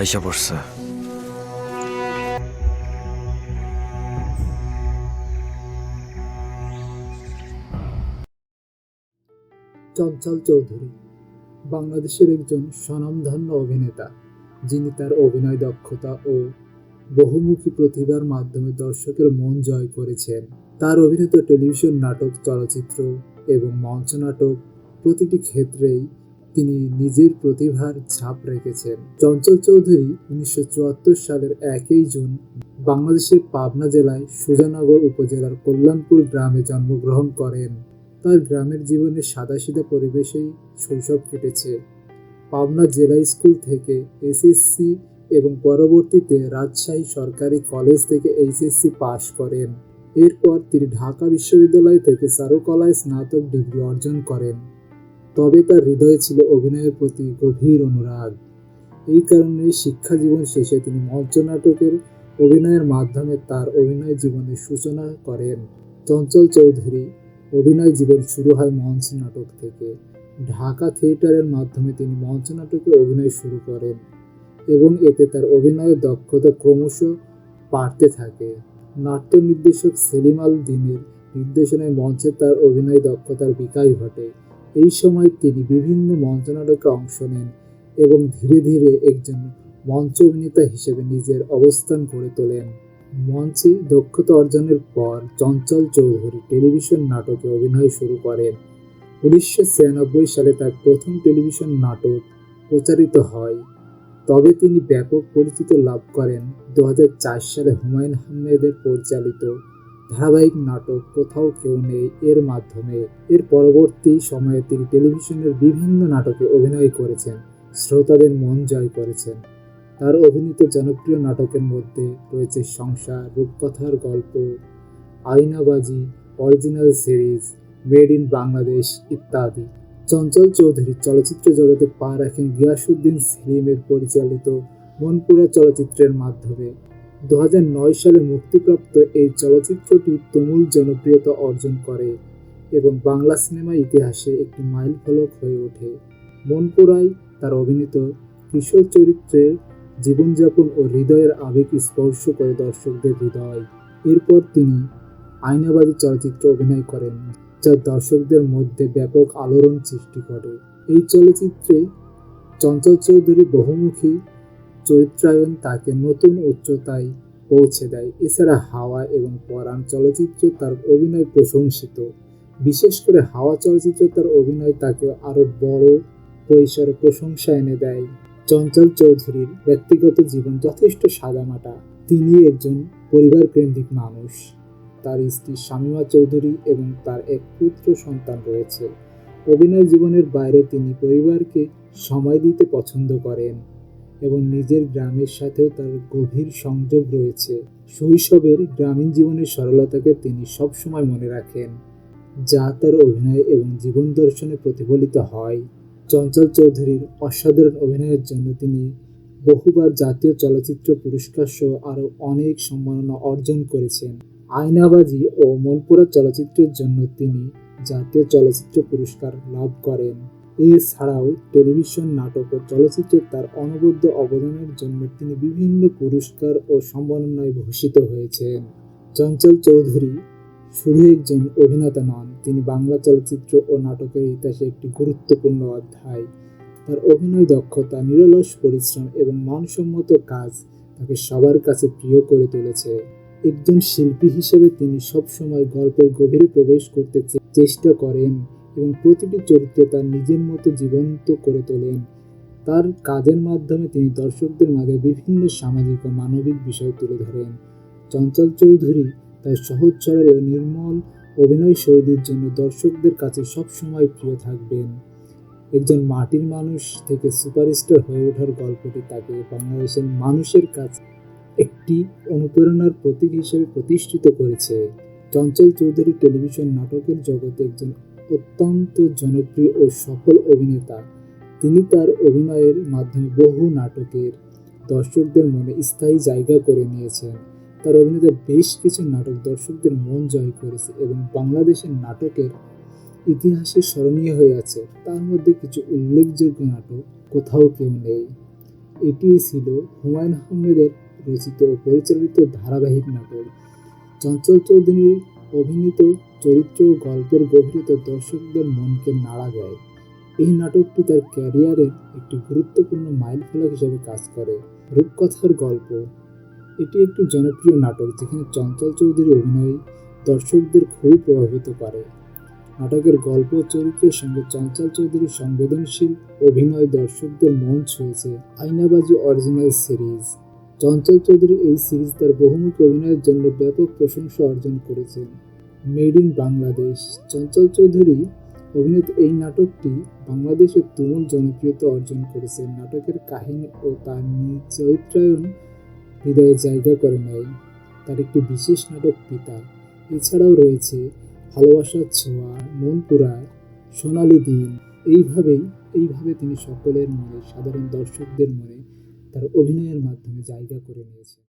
আইসা পড়ছে। চঞ্চল চৌধুরী, বাংলাদেশের একজন স্বনামধন্য অভিনেতা, যিনি তার অভিনয় দক্ষতা ও বহুমুখী প্রতিভার মাধ্যমে দর্শকের মন জয় করেছেন। তার অভিনীত টেলিভিশন নাটক, চলচ্চিত্র এবং মঞ্চ নাটক প্রতিটি ক্ষেত্রেই তিনি নিজের প্রতিভার ছাপ রেখেছেন। চঞ্চল চৌধুরী উনিশশো চুয়াত্তর সালের একই জুন বাংলাদেশের পাবনা জেলায় সুজানগর উপজেলার কল্যাণপুর গ্রামে জন্মগ্রহণ করেন। তার গ্রামের জীবনে সাদাসিধা পরিবেশেই শৈশব কেটেছে। পাবনা জেলা স্কুল থেকে এসএসসি এবং পরবর্তীতে রাজশাহী সরকারি কলেজ থেকে এইচএসসি পাশ করেন। এরপর তিনি ঢাকা বিশ্ববিদ্যালয় থেকে চারুকলায় স্নাতক ডিগ্রি অর্জন করেন। তবে তার হৃদয়ে ছিল অভিনয়ের প্রতি গভীর অনুরাগ। এই কারণে শিক্ষা জীবন শেষে তিনি মঞ্চ নাটকের অভিনয়ের মাধ্যমে তার অভিনয় জীবনের সূচনা করেন। চঞ্চল চৌধুরী, অভিনয় জীবন শুরু হয় মঞ্চ নাটক থেকে। ঢাকা থিয়েটারের মাধ্যমে তিনি মঞ্চ নাটকে অভিনয় শুরু করেন এবং এতে তার অভিনয়ের দক্ষতা ক্রমশ বাড়তে থাকে। নাট্য নির্দেশক সেলিম আল দিনের নির্দেশনায় মঞ্চে তার অভিনয় দক্ষতার বিকাশ ঘটে। এই সময় তিনি বিভিন্ন মঞ্চনাটকে অংশ নেন এবং ধীরে ধীরে একজন মঞ্চ অভিনেতা হিসেবে নিজের অবস্থান গড়ে তোলেন। মঞ্চে দক্ষতা অর্জনের পর চঞ্চল চৌধুরী টেলিভিশন নাটকে অভিনয় শুরু করেন। উনিশশো ছিয়ানব্বই সালে তার প্রথম টেলিভিশন নাটক প্রচারিত হয়। তবে তিনি ব্যাপক পরিচিতি লাভ করেন। দু হাজার চার সালে হুমায়ুন আহমেদের পরিচালিত ধারাবাহিক নাটক কোথাও কেউ নেই। এর মাধ্যমে এর পরবর্তী সময়ে তিনি টেলিভিশনের বিভিন্ন নাটকে অভিনয় করেছেন। শ্রোতাদের মন জয় করেছেন। তার অভিনীত জনপ্রিয় নাটকের মধ্যে রয়েছে সংসার, রূপকথার গল্প Aynabaji original series, made in Bangladesh ইত্যাদি। চঞ্চল চৌধুরী চলচ্চিত্র জগতে পা রাখেন গিয়াসুদ্দিন সেলিমের পরিচালিত মনপুরা চলচ্চিত্রের মাধ্যমে। দু হাজার নয় সালে মুক্তিপ্রাপ্ত এই চলচ্চিত্রটি তুমুল জনপ্রিয়তা অর্জন করে এবং বাংলা সিনেমা ইতিহাসে একটি মাইল ফলক হয়ে ওঠে। মনপুরায় তার অভিনীত কিশোর চরিত্রের জীবনযাপন ও হৃদয়ের আবেগ স্পর্শ করে দর্শকদের হৃদয়। এরপর তিনি আয়নাবাদী চলচ্চিত্র অভিনয় করেন, যা দর্শকদের মধ্যে ব্যাপক আলোড়ন সৃষ্টি করে। এই চলচ্চিত্রে চঞ্চল চৌধুরী বহুমুখী চরিত্রায়ন তাকে নতুন উচ্চতায় পৌঁছে দেয়। এছাড়া হাওয়া এবং পরাণ চলচ্চিত্রে তার অভিনয় প্রশংসিত। বিশেষ করে হাওয়া চলচ্চিত্রে তার অভিনয় তাকে আরও বড় পরিসরে প্রশংসা এনে দেয়। চঞ্চল চৌধুরীর ব্যক্তিগত জীবন যথেষ্ট সাদামাটা। তিনি একজন পরিবার কেন্দ্রিক মানুষ। তার স্ত্রী শামিমা চৌধুরী এবং তার এক পুত্র সন্তান রয়েছে। অভিনয় জীবনের বাইরে তিনি পরিবারকে সময় দিতে পছন্দ করেন। এবং নিজের গ্রামের সাথেও তার গভীর সংযোগ রয়েছে। শৈশবের গ্রামীণ জীবনের সরলতাকে তিনি সবসময় মনে রাখেন, যা তার অভিনয় এবং জীবন দর্শনে প্রতিফলিত হয়। চঞ্চল চৌধুরীর অসাধারণ অভিনয়ের জন্য তিনি বহুবার জাতীয় চলচ্চিত্র পুরস্কার সহ আরও অনেক সম্মাননা অর্জন করেছেন। আয়নাবাজি ও মনপুরা চলচ্চিত্রের জন্য তিনি জাতীয় চলচ্চিত্র পুরস্কার লাভ করেন। এছাড়াও টেলিভিশন নাটক ও চলচ্চিত্রে তার অনবদ্য অবদানের জন্য তিনি বিভিন্ন পুরস্কার ও সম্মাননায় ভূষিত হয়েছেন। চঞ্চল চৌধুরী শুধু একজন অভিনেতা নন, তিনি বাংলা চলচ্চিত্র ও নাটকের ইতিহাসে একটি গুরুত্বপূর্ণ অধ্যায়। তার অভিনয় দক্ষতা, নিরলস পরিশ্রম এবং মানসম্মত কাজ তাকে সবার কাছে প্রিয় করে তুলেছে। একজন শিল্পী হিসেবে তিনি সবসময় গল্পের গভীরে প্রবেশ করতে চেষ্টা করেন। এবং প্রতিটি চরিত্রে তার নিজের মতো জীবন্ত করে তোলেন। তার কাজের মাধ্যমে তিনি দর্শকদের মাঝে বিভিন্ন সামাজিক ও মানবিক বিষয় তুলে ধরেন। চঞ্চল চৌধুরী তার সহজ, সরল ও নির্মল অভিনয় শৈলীর জন্য দর্শকদের কাছে সবসময় প্রিয় থাকবেন। একজন মাটির মানুষ থেকে সুপারস্টার হয়ে ওঠার গল্পটি তাকে বাংলাদেশের মানুষের কাছে একটি অনুপ্রেরণার প্রতীক হিসেবে প্রতিষ্ঠিত করেছে। চঞ্চল চৌধুরী টেলিভিশন নাটকের জগতে একজন অত্যন্ত জনপ্রিয় ও সফল অভিনেতা। তিনি তার অভিনয়ের মাধ্যমে বহু নাটকের দর্শকদের মনে স্থায়ী জায়গা করে নিয়েছেন। তার অভিনীত বেশ কিছু নাটক দর্শকদের মন জয় করেছে এবং বাংলাদেশের নাটকের ইতিহাসে স্মরণীয় হয়ে আছে। তার মধ্যে কিছু উল্লেখযোগ্য নাটক, কোথাও কেউ নেই। এটি ছিল হুমায়ুন আহমেদের রচিত ও পরিচালিত ধারাবাহিক নাটক। চঞ্চল চৌধুরীর অভিনীত চরিত্র ও গল্পের গভীরতা দর্শকদের মনকে নাড়া দেয়। এই নাটকটি তার ক্যারিয়ারের একটি গুরুত্বপূর্ণ মাইলফলক হিসেবে কাজ করে। রূপকথার গল্প। এটি একটি জনপ্রিয় নাটক যেখানে চঞ্চল চৌধুরীর অভিনয় দর্শকদের খুবই প্রভাবিত করে। নাটকের গল্প চরিত্রের সঙ্গে চঞ্চল চৌধুরীর সংবেদনশীল অভিনয় দর্শকদের মন ছুঁয়েছে আইনাবাজি অরিজিনাল সিরিজ। চঞ্চল চৌধুরী এই সিরিজ তার বহুমুখী অভিনয়ের জন্য ব্যাপক প্রশংসা অর্জন করেছেন। মেড ইন বাংলাদেশ চঞ্চল চৌধুরী অভিনীত এই নাটকটি বাংলাদেশে তুমুল জনপ্রিয়তা অর্জন করেছে। নাটকের কাহিনী ও তার চরিত্রায়ন হৃদয়ে জায়গা করে নেয়। তার একটি বিশেষ নাটক পিতা। এছাড়াও রয়েছে ভালোবাসার ছোঁয়া, মন পুরায়, সোনালি দিন। এইভাবেই, এইভাবে তিনি সকলের মনে, সাধারণ দর্শকদের মনে তার অভিনয়ের মাধ্যমে জায়গা করে নিয়েছেন।